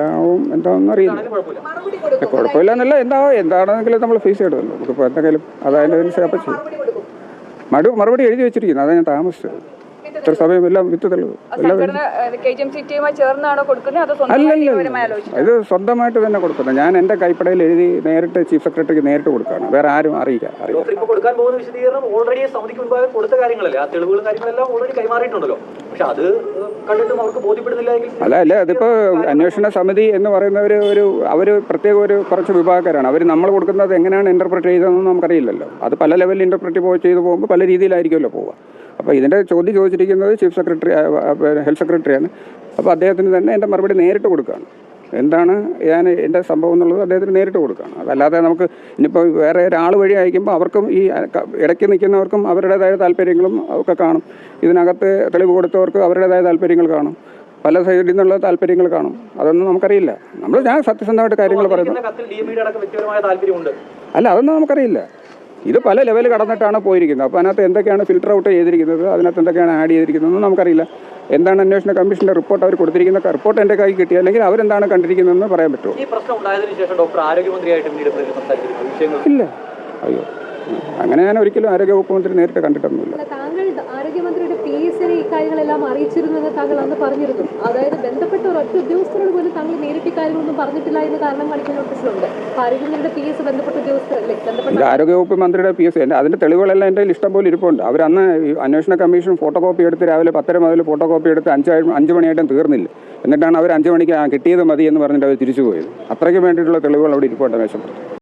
എന്താവും എന്താണെന്ന് അറിയില്ല. കുഴപ്പമില്ല. എന്നല്ല എന്താ എന്താണെങ്കിലും നമ്മൾ ഫേസ് ചെയ്യണമല്ലോ നമുക്കിപ്പോൾ എന്തെങ്കിലും അതായത് അപ്പം ചെയ്യും മറുപടി മടു മറുപടി എഴുതി വെച്ചിരിക്കുന്നു. അതാണ് ഞാൻ താമസിച്ചത്. ഇത്ര സമയം എല്ലാം വിത്ത് തെളിവ്. എല്ലാം സംഘടന കെ ജി എം സി ടിയുമായി ചേർന്നാണോ കൊടുക്കുന്നത് അതോ സ്വന്തമായി നിയമപരമായി ആലോചിച്ചു ഇത് സ്വന്തമായിട്ട് തന്നെ കൊടുക്കുന്നത്. ഞാൻ എന്റെ കൈപ്പടയിൽ എഴുതി നേരിട്ട് ചീഫ് സെക്രട്ടറിക്ക് നേരിട്ട് കൊടുക്കുകയാണ്. വേറെ ആരും അറിയില്ല അറിയില്ല. ഡോക്ടർ ഇപ്പൊ കൊടുക്കാൻ പോകുന്ന വിശദീകരണം ഓൾറെഡി സമിതിക്ക് മുൻപാകെ കൊടുത്ത കാര്യങ്ങളല്ലേ? ആ തെളിവുകളും കാര്യങ്ങളെല്ലാം ഓൾറെഡി കൈമാറിയിട്ടുണ്ടല്ലോ. പക്ഷെ അത് കണ്ടിട്ടും അവർക്ക് ബോധ്യപ്പെടുന്നില്ല അല്ല അല്ല അതിപ്പോ അന്വേഷണ സമിതി എന്ന് പറയുന്നവർ ഒരു അവർ പ്രത്യേക ഒരു കുറച്ച് വിഭാഗക്കാരാണ്. അവർ നമ്മൾ കൊടുക്കുന്നത് എങ്ങനെയാണ് ഇന്റർപ്രറ്റ് ചെയ്തതെന്ന് നമുക്കറിയില്ലല്ലോ. അത് പല ലെവലിൽ ഇന്റർപ്രറ്റ് ചെയ്ത് പോകുമ്പോൾ പല രീതിയിലായിരിക്കുമല്ലോ പോവുക. അപ്പോൾ ഇതിന്റെ ചോദ്യം ചോദിച്ചിരിക്കുന്നത് ചീഫ് സെക്രട്ടറി ഹെൽത്ത് സെക്രട്ടറിയാണ് അപ്പോൾ അദ്ദേഹത്തിന് തന്നെ എന്റെ മറുപടി നേരിട്ട് കൊടുക്കുകയാണ് എന്താണ് ഞാൻ എന്റെ സംഭവം എന്നുള്ളത് അദ്ദേഹത്തിന് നേരിട്ട് കൊടുക്കുകയാണ് അതല്ലാതെ നമുക്ക് ഇനിയിപ്പോൾ വേറെ ഒരാൾ വഴി അയക്കുമ്പോൾ അവർക്കും ഈ ഇടയ്ക്ക് നിൽക്കുന്നവർക്കും അവരുടേതായ താല്പര്യങ്ങളും ഒക്കെ കാണും. ഇതിനകത്ത് തെളിവ് കൊടുത്തവർക്ക് അവരുടേതായ താല്പര്യങ്ങൾ കാണും. പല സൈഡിൽ നിന്നുള്ള താല്പര്യങ്ങൾ കാണും. അതൊന്നും നമുക്കറിയില്ല. നമ്മൾ ഞാൻ സത്യസന്ധമായിട്ട് കാര്യങ്ങൾ പറയുന്നു. അല്ല അതൊന്നും നമുക്കറിയില്ല. ഇത് പല ലെവൽ കടന്നിട്ടാണ് പോയിരിക്കുന്നത്. അപ്പോൾ അതിനകത്ത് എന്തൊക്കെയാണ് ഫിൽട്ടർ ഔട്ട് ചെയ്തിരിക്കുന്നത് അതിനകത്ത് എന്തൊക്കെയാണ് ആഡ് ചെയ്തിരിക്കുന്നതെന്ന് നമുക്കറിയില്ല. എന്താണ് അന്വേഷണ കമ്മീഷന്റെ റിപ്പോർട്ട് അവർ കൊടുത്തിരിക്കുന്ന റിപ്പോർട്ട് എന്റെ കൈ കിട്ടി. അല്ലെങ്കിൽ അവരെന്താണ് കണ്ടിരിക്കുന്നതെന്ന് പറയാൻ പറ്റുമോ? ഈ പ്രശ്നം ഉണ്ടായതിനു ശേഷം ഡോക്ടർ ആരോഗ്യമന്ത്രിയായിട്ട് പിന്നീട് പ്രതിനിധി സംസാരിച്ചിരുന്നു. വിഷയങ്ങൾ ഇല്ല. അയ്യോ. അങ്ങനെ ഞാൻ ഒരിക്കലും ആരോഗ്യ വകുപ്പ് മന്ത്രി നേരിട്ട് കണ്ടിട്ടൊന്നുമില്ല അല്ല, താങ്കൾ ആരോഗ്യമന്ത്രിയുടെ പി എസിനെ ഇക്കാര്യങ്ങളെല്ലാം അറിയിച്ചിരുന്നു എന്ന് താങ്കൾ അന്ന് പറഞ്ഞിരുന്നു. അതായത് ബന്ധപ്പെട്ട ഒരൊറ്റ ഉദ്യോഗസ്ഥരോട് പോലും താങ്കൾ നേരിട്ട് കാര്യങ്ങളൊന്നും പറഞ്ഞിട്ടില്ല എന്ന് കാരണം കാണിക്കുന്ന നോട്ടീസിലുണ്ട് ആരോഗ്യമന്ത്രിയുടെ പി എസ് ബന്ധപ്പെട്ട ഉദ്യോഗസ്ഥരല്ലേ? വകുപ്പ് ആരോഗ്യവകുപ്പ് മന്ത്രിയുടെ പി എസ് അതിന്റെ തെളിവുകളെല്ലാം എന്റെ ഇഷ്ടം പോലെ ഇരിപ്പുണ്ട്. അവർ അന്ന് അന്വേഷണ കമ്മീഷൻ ഫോട്ടോ കോപ്പി എടുത്ത് രാവിലെ പത്തര മുതൽ ഫോട്ടോ കോപ്പി എടുത്ത് അഞ്ച് അഞ്ച് മണിയായിട്ടും തീർന്നില്ല. എന്നിട്ടാണ് അവർ അഞ്ച് മണിക്ക് കിട്ടിയത് മതി എന്ന് പറഞ്ഞിട്ട് അവർ തിരിച്ചു പോയത് അത്രയ്ക്ക് വേണ്ടിയിട്ടുള്ള തെളിവുകൾ അവിടെ ഇരിപ്പുണ്ട് മേശപ്പുറത്ത്